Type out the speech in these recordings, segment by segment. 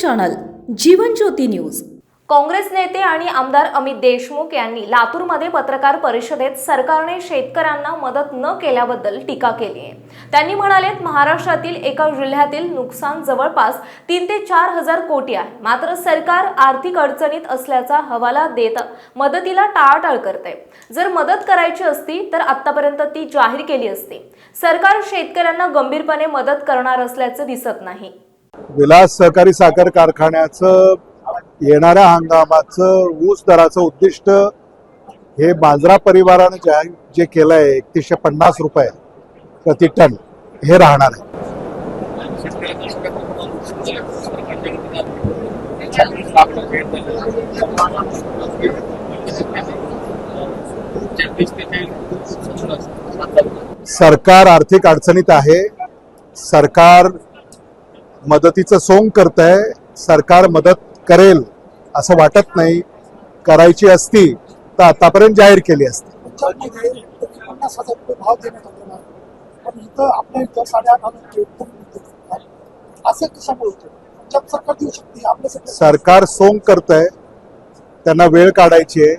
Channel Jeevan Jyoti news. Congress नेते आणि आमदार अमित देशमुख यांनी लातूरमध्ये पत्रकार परिषदेत सरकारने शेतकऱ्यांना मदत न केल्याबद्दल टीका केली आहे. त्यांनी म्हणाले महाराष्ट्रातील एका जिल्ह्यातील नुकसान जवळपास तीन ते चार हजार कोटी आहे. मात्र सरकार आर्थिक अडचणीत असल्याचा हवाला देत मदतीला टाळाटाळ करते. जर मदत करायची असती तर आतापर्यंत ती जाहीर केली असती. सरकार शेतकऱ्यांना गंभीरपणे मदत करणार असल्याचं दिसत नाही. विलास सहकारी साखर कारखान्याचं येणाऱ्या हंगामाचं ऊस दराचं उद्दिष्ट हे बाजरा परिवारानं ज्या जे केलं आहे एकतीसशे पन्नास रुपये प्रति टन हे राहणार आहे. सरकार आर्थिक अडचणीत आहे. सरकार मदतीचं सोंग करत आहे सरकार मदत करेल असं वाटत नाही. करायची असती तर आतापर्यंत जाहीर केली असती. सरकार सरकार सोंग करत आहे त्यांना वेळ काढायची आहे.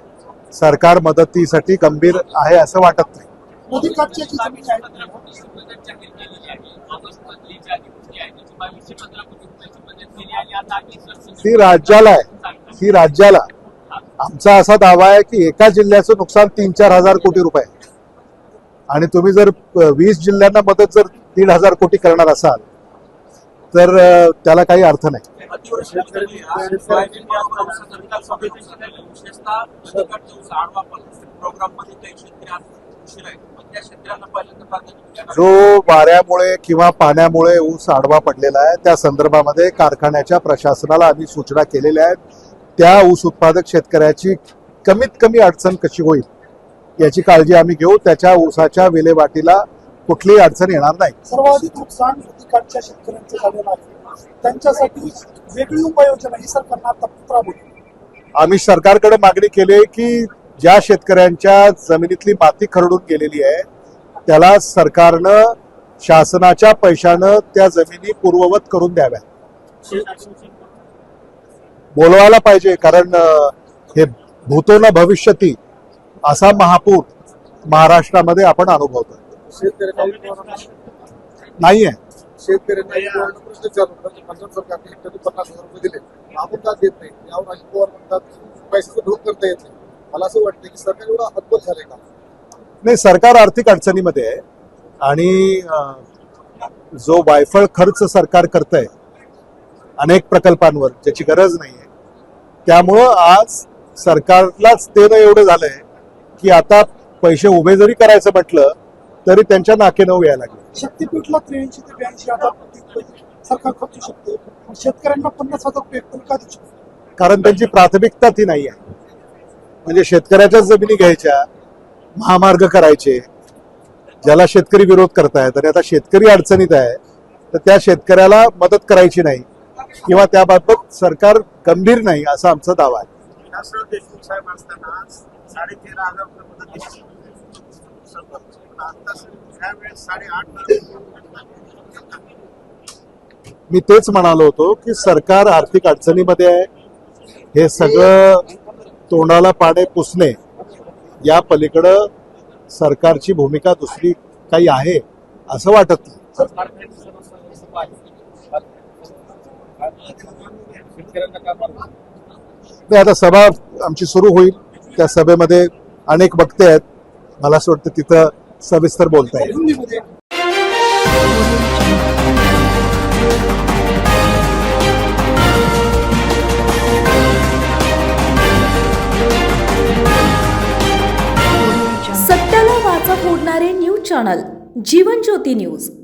सरकार मदतीसाठी गंभीर आहे असं वाटत नाही. मोदी राज्याची जमीन आहे. ती राज्याला आहे. ती राज्याला. आमचा असा दावा आहे की एका जिल्ह्याचं नुकसान तीन चार हजार कोटी रुपये. आणि तुम्ही जर वीस जिल्ह्यांना मदत जर तीन हजार कोटी करणार असाल तर त्याला काही अर्थ नाही. जो वाऱ्यामुळे किंवा पाण्यामुळे ऊस आडवा पडलेला आहे त्या संदर्भामध्ये कारखान्याच्या प्रशासनाला आम्ही सूचना केलेल्या आहेत. त्या ऊस उत्पादक शेतकऱ्याची कमीत कमी अडचण कशी होईल याची काळजी आम्ही घेऊ. त्याच्या ऊसाच्या विल्हेवाटीला कुठलीही अडचण येणार नाही. सर्वाधिक नुकसान नदीकाठच्या शेतकऱ्यांचं झालेलं आहे. त्यांच्यासाठी वेगळी उपाययोजना ही सरकारनं आता राबवली. आम्ही सरकारकडे मागणी केली आहे की ज्या शेतकऱ्यांच्या जमिनीतली माती खरडून गेलेली आहे त्याला सरकारनं शासनाच्या पैशानं त्या जमिनी पूर्ववत करून द्याव्या बोलवायला पाहिजे कारण हे भूतो न भविष्यती असा महापूर महाराष्ट्रामध्ये आपण अनुभवतो नाहीये. शेतकऱ्यांना मला असं वाटतं की सरकार एवढा हतबल झालंय का? नाही सरकार आर्थिक अडचणीमध्ये आहे आणि जो वायफळ खर्च सरकार करत आहे अनेक प्रकल्पांवर ज्याची गरज नाही आहे त्यामुळं आज सरकारलाच ते न एवढं झालंय की आता पैसे उभे जरी करायचं म्हटलं तरी त्यांच्या नाकेनऊ यायला लागले. शक्तीपीठला त्र्याऐंशी ते ब्याऐंशी हजार सरकार खर्चू शकते. शेतकऱ्यांना पन्नास हजार का देऊ शकते. कारण त्यांची प्राथमिकता ती नाही आहे म्हणजे शेतकऱ्याच्याच जमिनी घ्यायच्या महामार्ग करायचे ज्याला शेतकरी विरोध करतायत आणि आता शेतकरी अडचणीत आहे तर त्या शेतकऱ्याला मदत करायची नाही किंवा त्याबाबत सरकार गंभीर नाही असा आमचा दावा आहे विलासराव देशमुख साहेब असताना साडे तेरा हजार रुपये मदत दिली सरपंच. पण आता ह्या वेळेस साडेआठ हजार मी तेच म्हणालो होतो की सरकार आर्थिक अडचणीमध्ये आहे हे सगळं तोंडाला पाडे पुसणे या पलीकडं सरकारची भूमिका दुसरी काही आहे असं वाटत नाही. नाही आता सभा आमची सुरू होईल. त्या सभेमध्ये अनेक वक्ते आहेत. मला असं वाटतं तिथं सविस्तर बोलता येईल. Channel Jeevan Jyoti news